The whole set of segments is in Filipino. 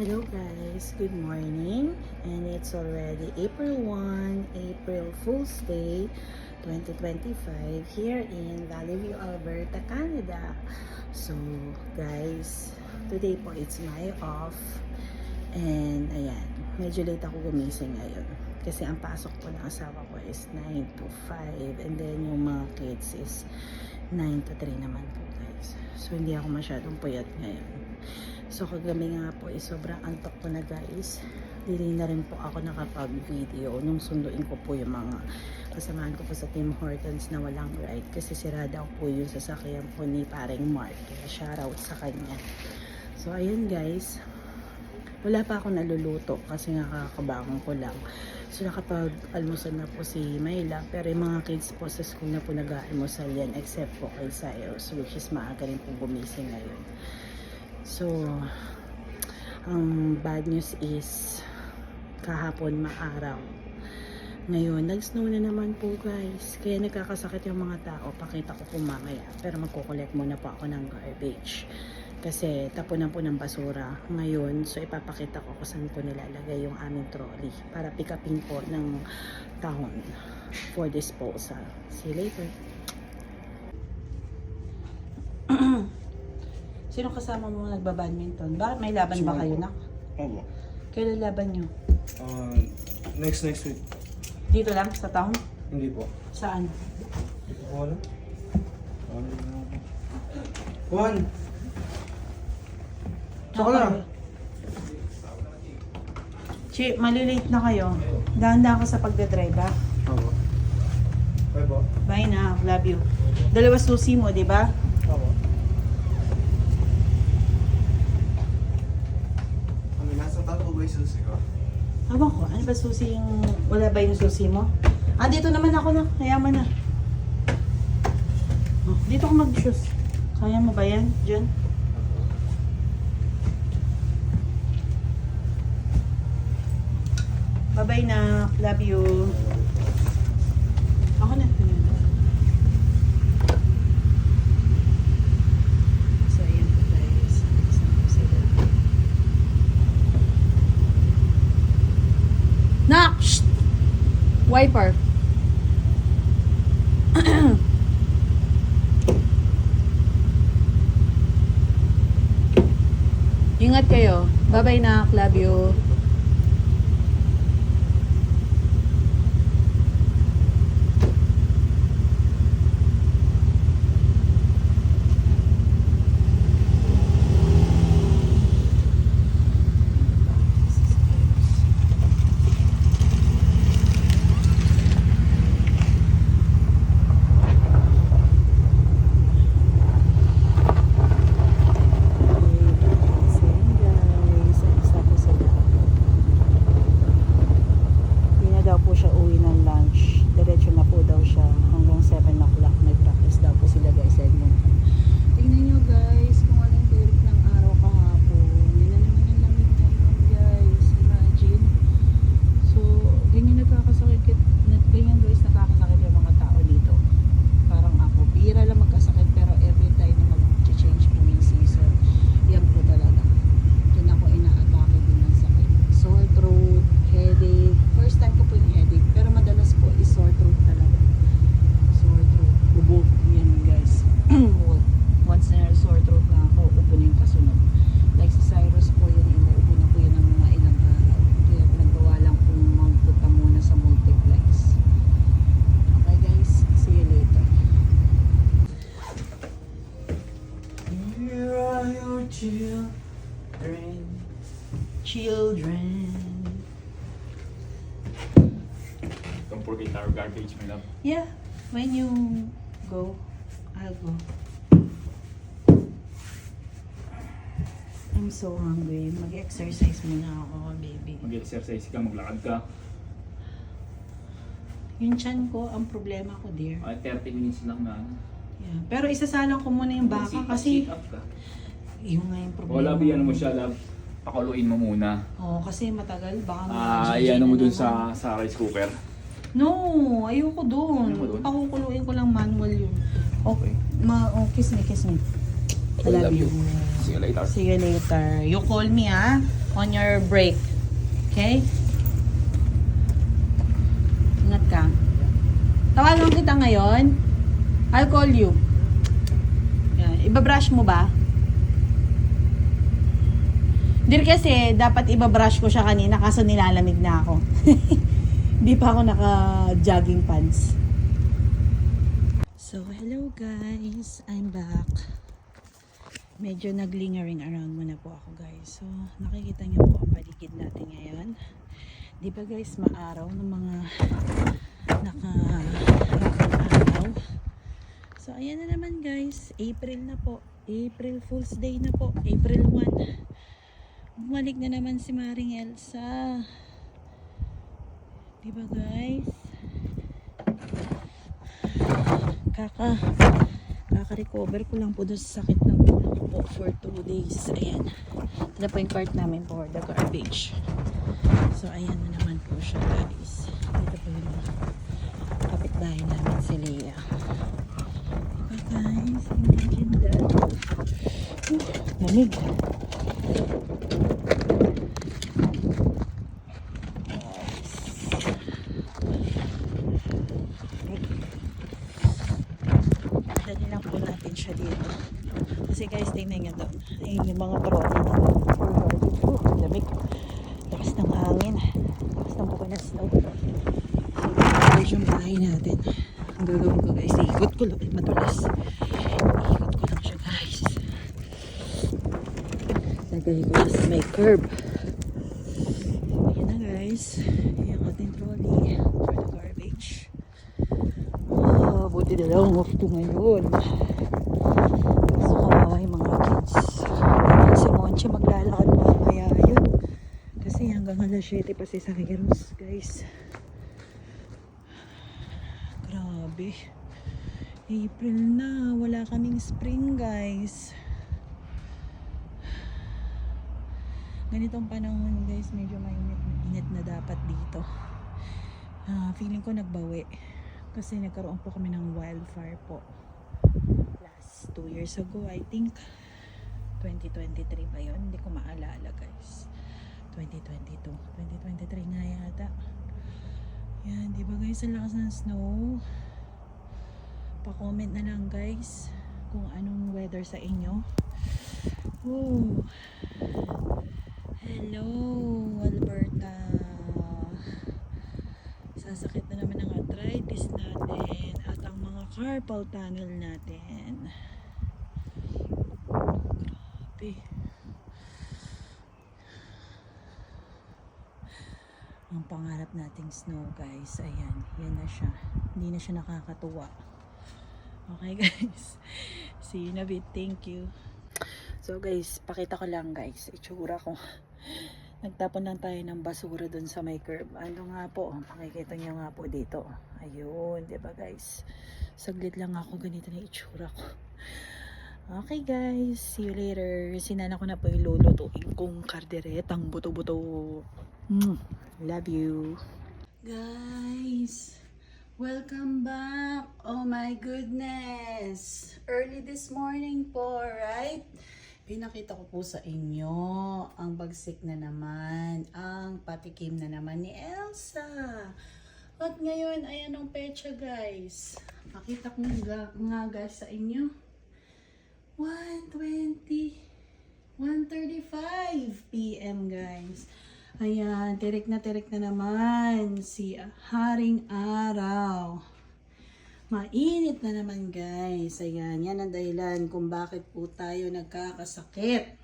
Hello guys, good morning and it's already April 1, April Fool's Day 2025 here in Valley View, Alberta, Canada. So guys, today po it's my off and ayan, medyo late ako gumising ngayon kasi ang pasok po ng asawa ko is 9 to 5 and then yung mga kids is 9 to 3 naman po guys. So hindi ako masyadong puyat ngayon. So kagabi nga po is sobrang antok ko na guys. Dili na rin po ako nakapag-video nung sunduin ko po yung mga kasamahan ko po sa Tim Hortons na walang ride kasi sira daw po yung sasakyan po ni paring Mark. Kaya shoutout sa kanya. So ayun guys, wala pa ako naluluto kasi nga kakabangon ko lang. So nakapag-almusal na po si Mayla pero yung mga kids po sa school na po nag-aalmusal yan except po kay Cyrus which is maaga rin po gumising ngayon. So, ang bad news is kahapon maaraw. Ngayon, nag-snow na naman po guys. Kaya nagkakasakit yung mga tao. Pakita ko po mamaya. Pero magkukolect muna po ako ng garbage. Kasi tapunan po ng basura ngayon. So ipapakita ko kung saan po nilalagay yung aming trolley. Para pick upin po ng tahon for disposal. See you later. Sino kasama mo nagbabadminton? Ba, may laban ba kayo na? Opo. Kailan laban nyo? Uh, next next week. Dito lang sa town? Hindi po. Saan? Ko po alam. Juan! Saka na. Chi, malilate na kayo. Dahan-dahan ka sa pagdadrive ha. Opo. Okay po. Bye na, love you. Dalawa susi mo, di ba? Opo. Ano, nasa tato ba yung susi ko? Ewan ko, ano ba susi yung... Wala ba yung susi mo? Ah, dito naman ako na. Kayaman na. Oh, dito ako mag-shoes. Kaya mo ba yan, John? Bye-bye na. Love you. Ako na. So, ayan po guys. Kasama ko sila. Nak! Shh! Wiper. Ingat kayo. Bye-bye na. Love you. Hindi na daw po siya uwi ng lunch. Diretso na po daw siya hanggang 7 o'clock. Nag-practice daw po sila guys sa Edmonton. Tingnan nyo guys kung anong tirik ng araw kahapon. Hindi na naman ang lamig ngayon guys. Imagine. So, ganyan nagkakasakit. Ganyan guys nakakasakit yung mga tao dito. Parang ako. Bira lang magkasakit pero every time na mag-change po yung season, yan po talaga. Diyan ako ina-atake din ng sakit. Sore throat, headache. First time ko po yung headache. Pero madalas po is sore throat talaga. Sore throat. Ubo. Yan guys. Once na sore throat na ako, ubo na yung kasunod. Like si Cyrus po yun, inuubo na po yun ng mga ilang araw. Kaya pinagawa lang kung magpunta muna sa multiplex. Okay guys, see you later. Here are your children. Children. Don't forget our garbage, my love. Yeah, when you go, I'll go. I'm so hungry. Mag-exercise muna ako, baby. Mag-exercise ka, maglakad ka. Yung chan ko, ang problema ko, dear. Ay, 30 minutes lang na. Yeah. Pero isasalang ko muna yung baka Sit kasi sit up ka. yung nga yung problema. Wala, bigyan mo siya, love. Pakuluin mo muna. Oo, kasi matagal. Baka Ah, ma-GG iyan mo dun sa, sa rice cooker. No, ayoko doon. Ayoko? Pakukuluin ko lang manual yun. Okay. Ma, oh, kiss me, kiss me. I love you. See you later. See you later. You call me, ah. on your break. Okay? Ingat ka. Tawagan kita ngayon. I'll call you. Yan. Ibabrush mo ba? Hindi kasi dapat ibabrush ko siya kanina kaso nilalamig na ako. Hindi pa ako naka-jogging pants. So, hello guys. I'm back. Medyo naglingering around muna po ako guys. So, nakikita niyo po ang paligid natin ngayon. Di ba guys, maaraw ng mga naka araw. So, ayan na naman guys. April na po. April Fool's Day na po. April 1. Bumalik na naman si Maring Elsa. Di ba guys? Kaka kaka-recover ko lang po doon sa sakit ng ulo ko po for 2 days. Ayan. Ito po yung cart namin for the garbage. So, ayan na naman po siya guys. Dito po yung kapitbahay namin si Leah. Diba guys? Imagine that. Uh, lamig. Dali lang po natin siya dito. Kasi guys, tingnan nyo yung mga trolley na Oh, lamig. Lakas ng hangin. Lakas ng pupa na snow. Ito yung bahay natin. Ang gagawin ko guys, iikot ko lang. Madulas. Iikot ko lang siya guys. Lagay ko sa may curb. Ayan na guys. Ayan ating trolley for the garbage. Ah, buti na lang off to ngayon. So, kawawa yung mga kids. Ayan, si Monche maglalakad mamaya yun. Kasi hanggang alas 7 pa si Cyrus, guys. Grabe. April na. Wala kaming spring, guys. Ganitong panahon, guys, medyo mainit, init na dapat dito. Ah, feeling ko nagbawi. Kasi nagkaroon po kami ng wildfire po. Last two years ago, I think. 2023 ba yun? Hindi ko maalala, guys. 2022. 2023 nga yata. Yan, di ba guys, ang lakas ng snow. Pa-comment na lang guys kung anong weather sa inyo. Ooh. Hello, Alberta. Sasakit na naman ang arthritis natin at ang mga carpal tunnel natin. Grabe. Ang pangarap nating snow guys, ayan, yan na siya. Hindi na siya nakakatuwa. Okay guys, see you in a bit, thank you. So guys, pakita ko lang guys, itsura ko. Nagtapon lang tayo ng basura dun sa may curb. Ano nga po, makikita niyo nga po dito. Ayun, ba guys? Saglit lang ako, ganito na itsura ko. Okay guys, see you later. Sinana ko na po yung lulutuin kong karderetang buto-buto. Mm, love you. Guys, welcome back. Oh my goodness. Early this morning po, right? Pinakita ko po sa inyo ang bagsik na naman, ang patikim na naman ni Elsa. At ngayon, ayan ang pecha guys. Pakita ko nga, nga guys sa inyo. 1.20 1.35 p.m. guys. Ayan, tirik na tirik na naman si Haring Araw. Mainit na naman guys. Ayan, yan ang dahilan kung bakit po tayo nagkakasakit.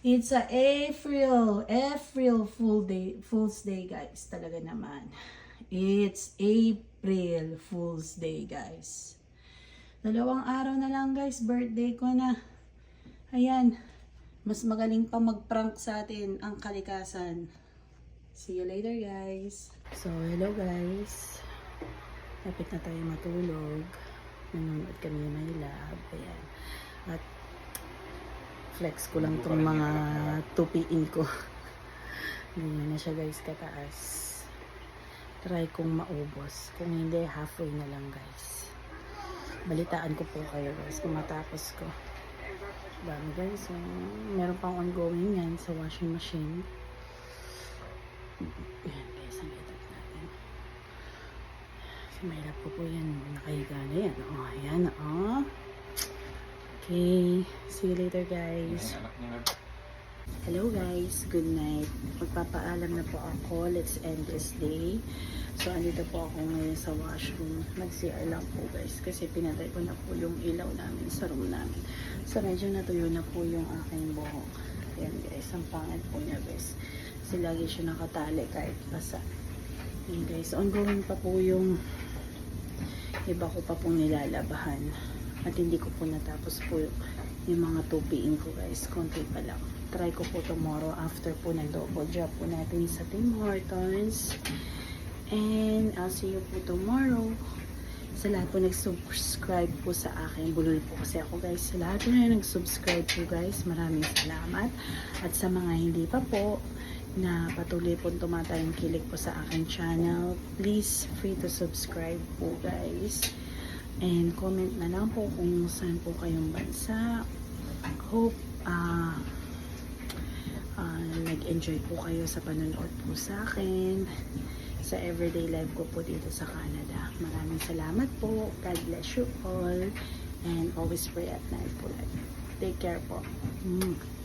It's a April, April full day, Fool's Day guys. Talaga naman. It's April Fool's Day guys. Dalawang araw na lang guys, birthday ko na. Ayan, mas magaling pa mag-prank sa atin ang kalikasan. See you later guys. So, hello guys. Lapit na tayo matulog. Nanonood kami ng my lab. Ayan. At flex ko lang tong mga tupiin ko. Ganyan na siya guys kataas. Try kong maubos. Kung hindi, halfway na lang guys balitaan ko po kayo guys kung matapos ko dami guys. So, meron pang ongoing yan sa washing machine. Yan guys, ang setup natin. Kasi mahirap po po yan. Nakahiga na yan. Oh, ayan. Oh. Okay. See you later guys. Hello guys, good night. Magpapaalam na po ako. Let's end this day. So, andito po ako ngayon sa washroom. Mag-CR lang po guys. Kasi pinatay ko na po yung ilaw namin sa room namin. So, medyo natuyo na po yung aking buhok. Ayan guys, ang pangit po niya guys. Kasi lagi siya nakatali kahit basa. Ayan guys, ongoing pa po yung iba ko pa pong nilalabahan. At hindi ko po natapos po yung, yung mga tupiin ko guys. Konti pa lang. Try ko po tomorrow after po ng double job po natin sa Tim Hortons. And I'll see you po tomorrow. Sa lahat po nag-subscribe po sa akin. Bulol po kasi ako guys. Sa lahat po na nag-subscribe po guys. Maraming salamat. At sa mga hindi pa po, na patuloy po tumatayong kilig po sa aking channel. Please free to subscribe po guys. And comment na lang po kung saan po kayong bansa. Hope ah ah, nag-enjoy po kayo sa panonood po sa akin sa everyday life ko po dito sa Canada. Maraming salamat po. God bless you all. And always pray at night po. Take care po. Mm.